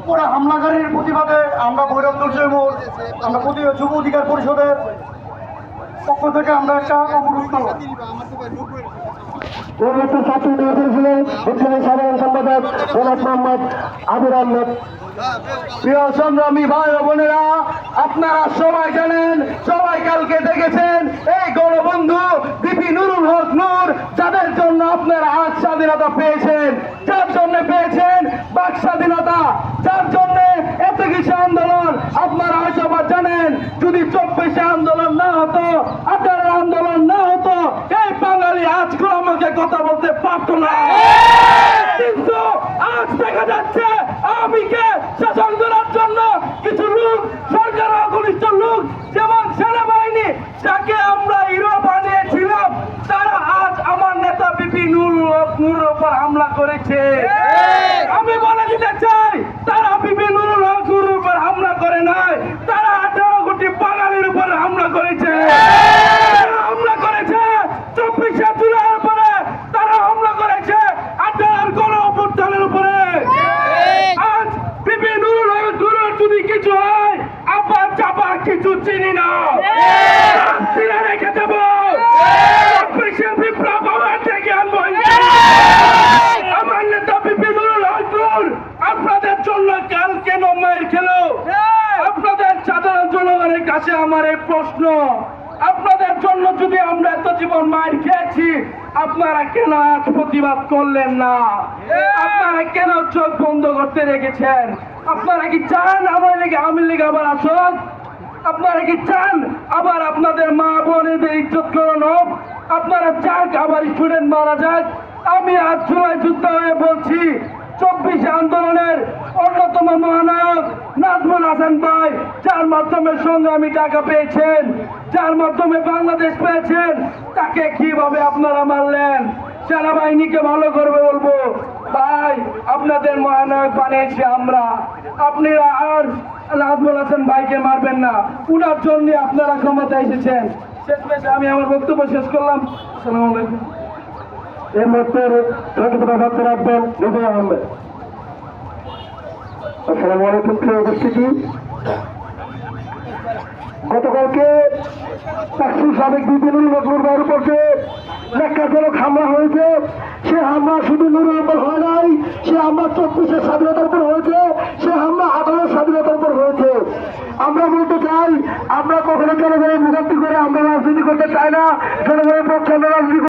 উপরে হামলাকারীর প্রতিবাদে আমরা ভৈরব দুর্জয় আমরা প্রতি যুব অধিকার পরিষদের পক্ষ থেকে আমরা একটা অবরোধ করলাম। ছাত্র নিয়োগের ছিলেন সাধারণ সম্পাদক জনাব মোহাম্মদ আবির আহমেদ। প্রিয় সংগ্রামী ভাই বোনেরা আপনারা সবাই জানেন সবাই কালকে দেখেছেন এই গণবন্ধু বিপি নুরুল হক নূর যাদের জন্য আপনারা আজ স্বাধীনতা পেয়েছেন যার জন্য পেয়েছেন বাক স্বাধীনতা, যার জন্য এত কিছু আন্দোলন আপনারা হয়তো জানেন। যদি চব্বিশে আন্দোলন না হতো, আঠারো আন্দোলন না হতো, এই বাঙালি আজকেও আমাকে কথা বলতে পারতো না। কিন্তু আজ দেখা যাচ্ছে আমিকে শাসন করার জন্য কিছু লোক, সরকার ঘনিষ্ঠ লোক যেমন সেনাবাহিনী, যাকে আমরা হিরো বানিয়েছিলাম, তারা আজ আমার নেতা বিপি নুর উপর হামলা করেছে। আমি বলে দিতে চাই, তারা বিপি নুরুল উপর হামলা করে নাই, তারা আঠারো কোটি বাঙালির উপর হামলা করেছে। হামলা করেছে চব্বিশে জুলাইয়ের উপরে। কিছু হয় কিছু চিনি না রাত্রিরে রেখে দেবো চব্বিশে বিপ্লব আমার থেকে আনব আমার নেতা বিপি নুরুল হক নুর আপনাদের জন্য কাল কেন মায়ের খেলো আপনাদের সাধারণ জনগণের কাছে আমার এই প্রশ্ন, আপনাদের জন্য যদি আমরা এত জীবন মায়ের খেয়েছি, আপনারা কেন আজ প্রতিবাদ করলেন না? আপনারা কেন চোখ বন্ধ করতে রেখেছেন? আপনারা কি চান আমার লেগে আমি লেগে আবার আসুন আপনারা কি চান আবার আপনাদের মা বোনেদের ইজ্জত করানো? আপনারা চান আবার স্টুডেন্ট মারা যাক? আমি আজ জুলাই যুদ্ধ হয়ে বলছি, চব্বিশ আন্দোলনের নাজমুল হাসান ভাই, যার মাধ্যমে সংগ্রামী টাকা পেয়েছেন, যার মাধ্যমে বাংলাদেশ পেয়েছেন, তাকে কীভাবে আপনারা মারলেন? সেনাবাহিনীকে ভালো করবে বলব, ভাই, আপনাদের মহানায়ক বানিয়েছি আমরা। আপনারা আর নাজমুল হাসান ভাইকে মারবেন না। উনার জন্য আপনারা ক্ষমতা এসেছেন। শেষ মেশে আমি আমার বক্তব্য শেষ করলাম। আসসালামু আলাইকুম। এর মধ্যে রাখবেন আহমেদ। আসসালামু আলাইকুম, প্রিয় উপস্থিতি। গতকালকে সাবেক বিপিনুল নজরুল উপর যে ন্যাক্কারজনক হামলা হয়েছে। সে হামলা শুধু নুরের উপর হয় নাই, সে হামলা চব্বিশের স্বাধীনতার উপর হয়েছে, সে হামলা আঠারোর স্বাধীনতার উপর হয়েছে। আমরা বলতে চাই, আমরা কখনো জনগণের মুখান্তি করে আমরা রাজনীতি করতে চাই না, জনগণের পক্ষে আমরা রাজনীতি